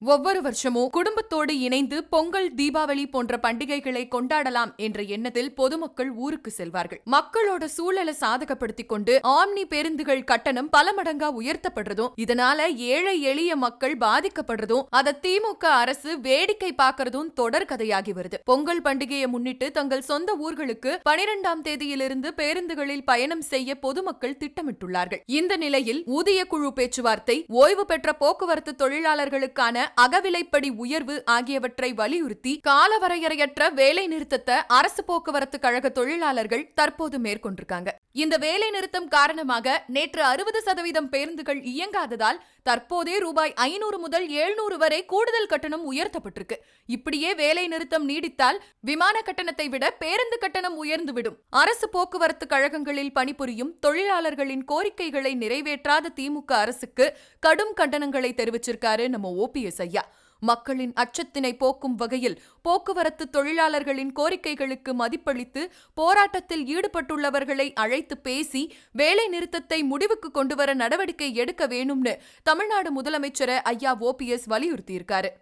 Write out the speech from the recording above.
ஒவ்வொரு வருஷமும் குடும்பத்தோடு இணைந்து பொங்கல் தீபாவளி போன்ற பண்டிகைகளை கொண்டாடலாம் என்ற எண்ணத்தில் பொதுமக்கள் ஊருக்கு செல்வார்கள். மக்களோட சூழலை சாதகப்படுத்திக் கொண்டு ஆம்னி பேருந்துகள் கட்டணம் பல மடங்கா உயர்த்தப்படுறதும் இதனால ஏழை எளிய மக்கள் பாதிக்கப்படுறதும் அதை திமுக அரசு வேடிக்கை பார்க்கறதும் தொடர் கதையாகி வருது. பொங்கல் பண்டிகையை முன்னிட்டு தங்கள் சொந்த ஊர்களுக்கு பனிரெண்டாம் தேதியிலிருந்து பேருந்துகளில் பயணம் செய்ய பொதுமக்கள் திட்டமிட்டுள்ளார்கள். இந்த நிலையில் ஊதிய குழு பேச்சுவார்த்தை ஓய்வு பெற்ற போக்குவரத்து தொழிலாளர்களுக்கான அகவிலைப்படி உயர்வு ஆகியவற்றை வலியுறுத்தி காலவரையறையற்ற வேலை நிறுத்தத்தை அரசு போக்குவரத்து கழக தொழிலாளர்கள் தற்போது மேற்கொண்டிருக்காங்க. இந்த வேலை நிறுத்தம் காரணமாக நேற்று அறுபது சதவீதம் பேருந்துகள் இயங்காததால் தற்போதே ரூபாய் ஐநூறு முதல் எழுநூறு வரை கூடுதல் கட்டணம் உயர்த்தப்பட்டிருக்கு. இப்படியே வேலை நிறுத்தம் நீடித்தால் விமான கட்டணத்தை விட பேருந்து கட்டணம் உயர்ந்துவிடும். அரசு போக்குவரத்து கழகங்களில் பணிபுரியும் தொழிலாளர்களின் கோரிக்கைகளை நிறைவேற்றாத திமுக அரசுக்கு கடும் கண்டனங்களை தெரிவிச்சிருக்காரு நம்ம ஓபிஎஸ் ஐயா. மக்களின் அச்சத்தினை போக்கும் வகையில் போக்குவரத்து தொழிலாளர்களின் கோரிக்கைகளுக்கு மதிப்பளித்து போராட்டத்தில் ஈடுபட்டுள்ளவர்களை அழைத்து பேசி வேலை நிறுத்தத்தை முடிவுக்கு கொண்டுவர நடவடிக்கை எடுக்க வேணும்னு தமிழ்நாடு முதலமைச்சரை ஐயா ஓபிஎஸ் வலியுறுத்தியிருக்காரு.